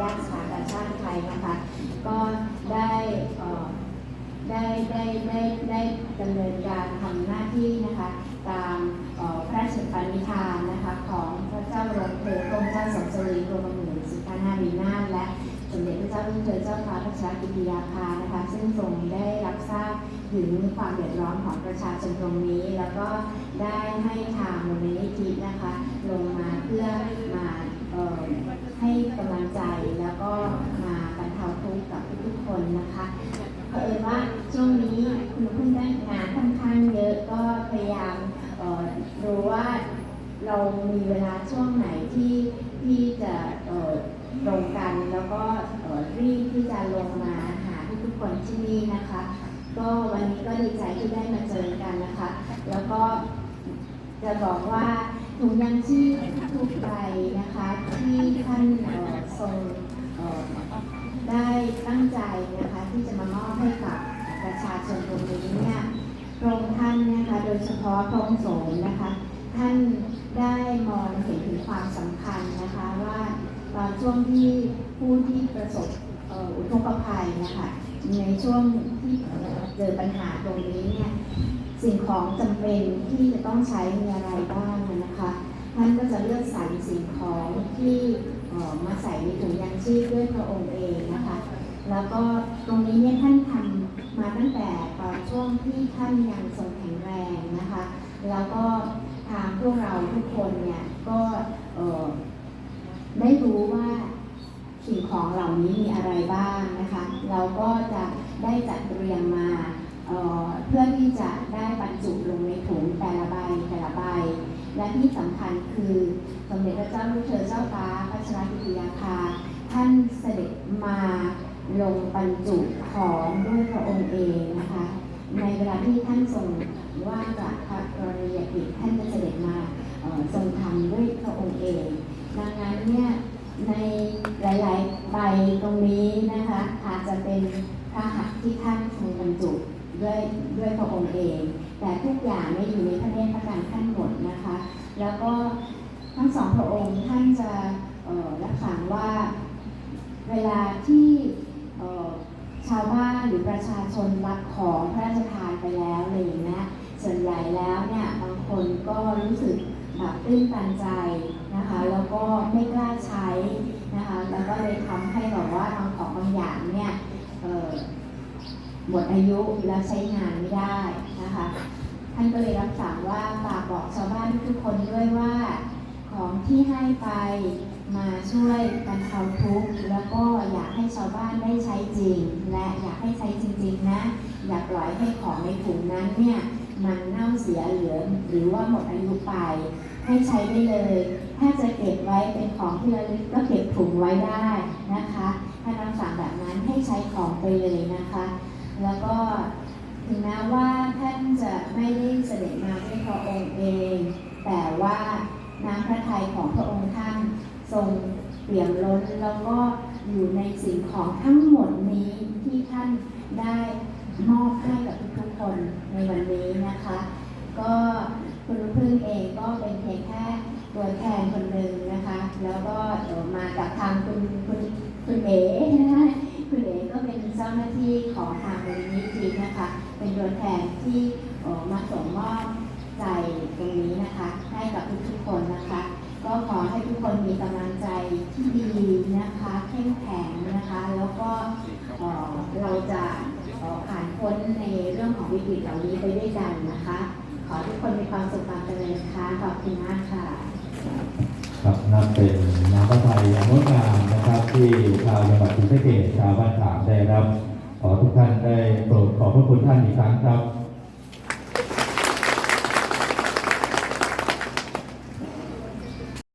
ญาติสภากาชาติไทยนะคะ ก็ได้ได้ได้ได้ได้ดำเนินการทำหน้าที่นะคะตามพระราชปณิธานนะคะของพระเจ้าบรมเธอพระองเจ้าสมสรีกรมหมื่นสิทธานารีนาถและสมเด็จพระเจ้าลูกเธอเจ้าฟ้าพัชรกิติยาภานะคะ ซึ่งทรงได้รับทราบถึงความเดือดร้อนของประชาชนตรงนี้ แล้วก็ได้ให้ทางมูลนิธินะคะ ลงมาเพื่อมา ให้กำลังใจแล้วก็มาบรรเทาทุกข์กับทุกๆคนนะคะเผอิญว่าช่วงนี้คุณเพิ่งได้งานค่อนข้างเยอะก็พยายามดูว่าเรามีเวลาช่วงไหนที่ที่จะตรงกันแล้วก็รีบที่จะลงมาหาทุกๆคนที่นี่นะคะ ก็วันนี้ก็ดีใจที่ได้มาเจอกันนะคะ แล้วก็จะบอกว่าถุงยังชีพทุกใบนะคะ ที่ท่านเอ่อทรงเอ่อได้ตั้งใจนะคะที่จะมามอบให้กับประชาชนตรงนี้เนี่ยพระองค์ท่านนะคะ พาะพระองค์โสมนะคะ ท่านได้มองเห็นถึงความสำคัญนะคะว่าตอนช่วงที่ผู้ที่ประสบอุทกภัยนะคะในช่วงที่เจอปัญหาตรงนี้เนี่ยสิ่งของจำเป็นที่จะต้องใช้มีอะไรบ้างนะคะท่านก็จะเลือกสรรสิ่งของที่มาใส่ในถุงยางชีพด้วยพระองค์เองนะคะ แล้วก็ตรงนี้เนี่ยท่านทำ มาตั้งแต่ตอนช่วงที่ท่านยังทรงแข็งแรงนะคะ แล้วก็ทางพวกเราทุกคนเนี่ยก็เอ่อได้รู้ว่าสิ่งของเหล่านี้มีอะไรบ้างนะคะ เราก็จะได้จัดเตรียมมาเเพื่อที่จะได้บรรจุลงในถุงแต่ละใบแต่ละใบ และที่สำคัญคือสมเด็จพระเจ้าลูกเธอเจ้าฟ้าพัชรกิติยาภาท่านเสด็จมา ลงบรรจุของด้วยพระองค์เองนะคะ ในเวลาที่ท่านทรงว่าจากพระกรณียกิจท่านจะเสด็จมาเอ่อทรงทำด้วยพระองค์เอง ดังนั้นเนี่ยในหลาย ๆ ใบตรงนี้นะคะอาจจะเป็นพระหัตถ์ที่ท่านทรงบรรจุด้วยด้วยพระองค์เอง แต่ทุกอย่างเนี่ยอยู่ในพระเนตรพระการท่านหมดนะคะ แล้วก็ทั้งสองพระองค์ท่านจะรับสั่งว่าเวลาที่ ชาวบ้านหรือประชาชนรับของพระราชทานไปแล้วอะไรอย่างเงี้ยส่วนใหญ่แล้วเนี่ยบางคนก็รู้สึกแบบตื้นตันใจนะคะแล้วก็ไม่กล้าใช้นะคะแล้วก็เลยทำให้แบบว่าบางของบางอย่างเนี่ยหมดอายุแล้วใช้งานไม่ได้นะคะท่านก็เลยรับสั่งว่าฝากบอกชาวบ้านทุกคนด้วยว่า ของที่ให้ไปมาช่วยบรรเทาทุกข์แล้วก็อยากให้ชาวบ้านได้ใช้จริง และอยากให้ใช้จริง ๆ นะ อย่าปล่อยให้ของในถุงนั้นเนี่ยมันเน่าเสียเหลือหรือว่าหมดอายุไป ให้ใช้ได้เลย ถ้าจะเก็บไว้เป็นของที่ระลึกก็เก็บถุงไว้ได้นะคะ ถ้ารับสั่งแบบนั้นให้ใช้ของไปเลยนะคะ แล้วก็ถึงแม้ว่าท่านจะไม่ได้เสด็จมาด้วยพระองค์เอง แต่ว่า น้ำพระทัยของพระองค์ท่านทรงเปี่ยมล้นแล้วก็อยู่ในสิ่งของทั้งหมดนี้ที่ท่านได้มอบให้กับทุกๆคนในวันนี้นะคะ ก็คุณพึ่งเองก็เป็นเพียงแค่ตัวแทนคนหนึ่งนะคะ แล้วก็เดี๋ยวมากับทางคุณคุณคุณเอ๋นะคะคุณเอ๋ก็เป็นเจ้าหน้าที่ของทางมูลนิธินะคะ เป็นตัวแทนที่มาส่งมอบใจตรงนี้นะคะ ให้กับทุกๆคนนะคะ ก็ขอให้ทุกคน มีกำลังใจที่ดีนะคะเข้มแข็งนะคะแล้วก็เราจะผ่านพ้นในเรื่องของวิกฤตเหล่านี้ไปด้วยกันนะคะ ขอทุกคนมีความสุขความเจริญค่ะขอบคุณมากค่ะครับนับเป็นน้ำพระทัยอันงดงามนะครับที่ชาวจังหวัดศรีสะเกษชาวบ้านขามได้รับ ขอทุกท่านได้โปรดขอบพระคุณท่านอีกครั้งครับ